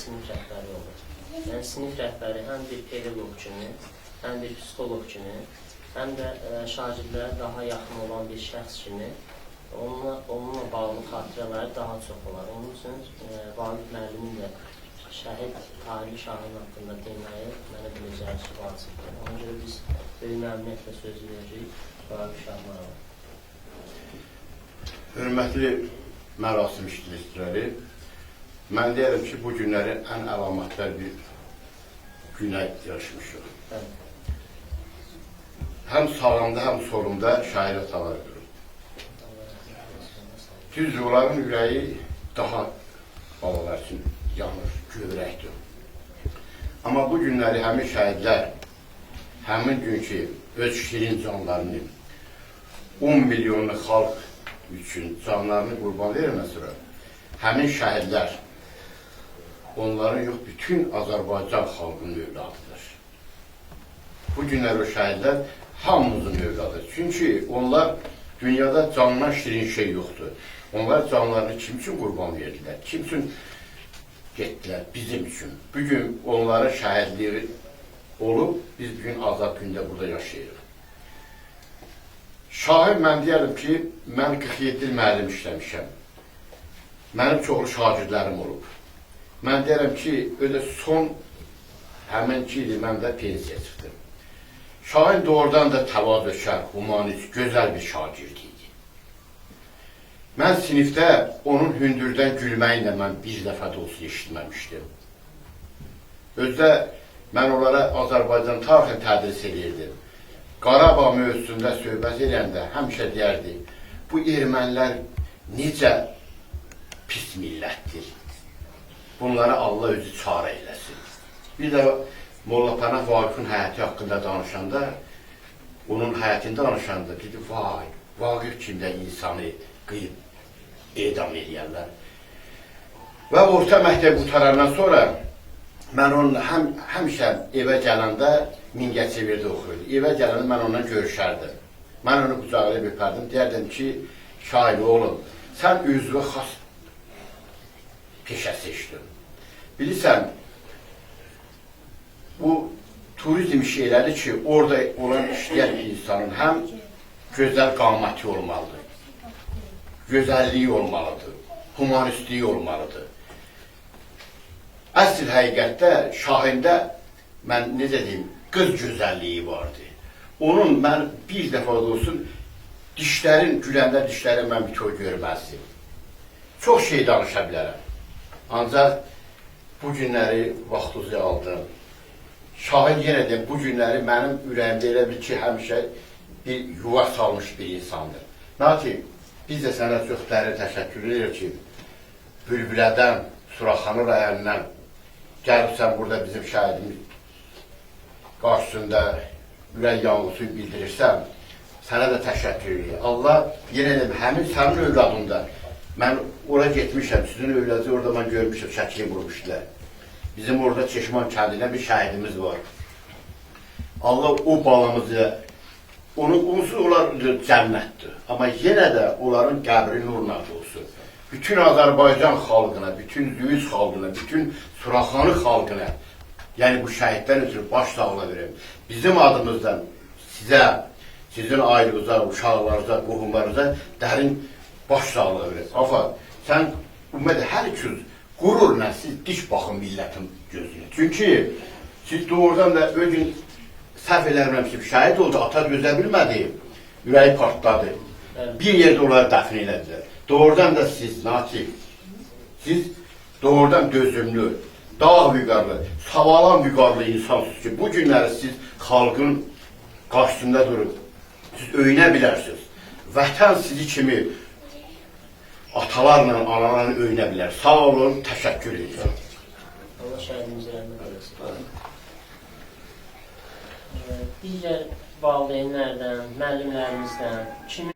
sinif rəhbəri olur. Yəni sinif rəhbəri həm bir pedaqoq kimi, həm bir psixoloq kimi, həm də ə, şagirdlərə daha yaxın olan bir şəxs kimi onunla onunla bağlı xatirələri daha çox olar. Onun üçün ə, Vahid müəllimin də şəhid Tarih Şahın haqqında deməyi mənə biləcəyi ki, vacibdir. Ona görə biz böyük məmnuniyyətlə söz veririk Vahid Şahmana. Hörmətli mərasim iştirakçıları, mən deyərəm ki, bu günləri ən əlamətdar bir günə yaşmışıq. Həm sağımda, həm solumda şair atalar durur. Allah rəhmət eləsin. Düz onların ürəyi daha balalar üçün yanır, gövrəkdir. Amma bu günləri həmin şəhidlər, həmin günkü öz şirin canlarını 10 milyonlu xalq üçün canlarını qurban vermə sonra həmin şəhidlər onların yox, bütün Azərbaycan xalqının övladıdır. Bu günlər o şəhidlər hamımızın övladıdır. Çünki onlar dünyada candan şirin şey yoxdur. Onlar canlarını kim üçün qurban verdilər? Kim üçün getdilər? Bizim üçün. Bugün onların şəhidliyi olub, biz bugün azad gündə burada yaşayırıq. Şahin mən deyərdim ki, mən 47 il müəllim işləmişəm. Mənim çoxlu şagirdlərim olub. Mən deyərəm ki, öyle son həminki ili mən də pensiya çıxdım. Şahin doğrudan da təvazökar, humanist, gözəl bir şagird idi. Mən sinifdə onun hündürdən gülməyi də mən bir dəfə də olsa eşitməmişdim. Özdə mən onlara Azərbaycan tarixini tədris edirdim. Qarabağ mövzusunda söhbət edəndə həmişə deyərdi, bu ermənilər necə pis millətdir. Bunlara Allah özü çarə eləsin. Bir də Molla Pənah Vaqifin həyatı haqqında danışanda, onun həyatını danışanda dedi, vay, Vaqif kimdə insanı qıyıb edam eləyərlər. Və orta məktəb qutarandan sonra mən onun həm, həmişə evə gələndə Mingəçevirdə oxuyurdu. Evə gələndə mən onunla görüşərdim. Mən onu qucaqlayıb öpərdim. Deyərdim ki, şair oğlum, sən üzvə xas peşə seçdin. Bilirsən, bu turizm şeyləri ki, orada olan işləyən insanın həm gözəl qaməti olmalıdır, gözəlliyi olmalıdır, humanistliyi olmalıdır. Əsl həqiqətdə Şahində mən necə deyim, qız gözəlliyi vardı. Onun mən bir dəfə olsun dişlərin güləndə dişlərin mən bir toy görməzdim. Çox şey danışa. Ancaq bu günləri vaxtınızı aldım. Şahin yenə də bu günləri mənim ürəyimdə elə bir ki, həmişə bir yuva salmış bir insandır. Nati, biz də sənə çox dərin təşəkkür edirik ki, Bülbülədən, Suraxanı rayonundan gəlibsən burada bizim şəhidimiz qarşısında ürək yanğısı bildirirsən, sənə də təşəkkür edirəm. Allah yenə də həmin sənin övladında mən ora getmişəm, sizin övladı orada mən görmüşəm, şəkli vurmuşdular. Bizim orada Çeşman kəndində bir şəhidimiz var. Allah o balamızı, onu onsuz onlar cənnətdir. Amma yenə də onların qəbri nurla olsun. Bütün Azərbaycan xalqına, bütün Züyüz xalqına, bütün Suraxanı xalqına, yəni bu şəhidlər üçün baş sağlığı verim. Bizim adımızdan sizə, sizin ailənizə, uşaqlarınıza, qohumlarınıza dərin baş sağlığı verir. Afa, sən ümumiyyətlə hər ikiniz qürurla siz diş baxın millətin gözünə. Çünki siz doğrudan da o gün səhv eləmirəmsə şəhid oldu, ata gözə bilmədi, ürəyi partladı. Bir yerdə onları dəfn elədilər. Doğrudan da siz natif, siz doğrudan dözümlü, dağ vüqarlı, savalan vüqarlı insansınız ki, bu günləri siz xalqın qarşısında durub, siz öyünə bilərsiniz. Vətən sizi kimi atalarla, analarla öyünə bilər. Sağ olun, təşəkkür edirəm. Allah şəhidimizə rəhmət eləsin. Ee, Digər valideynlərdən, müəllimlərimizdən, kimin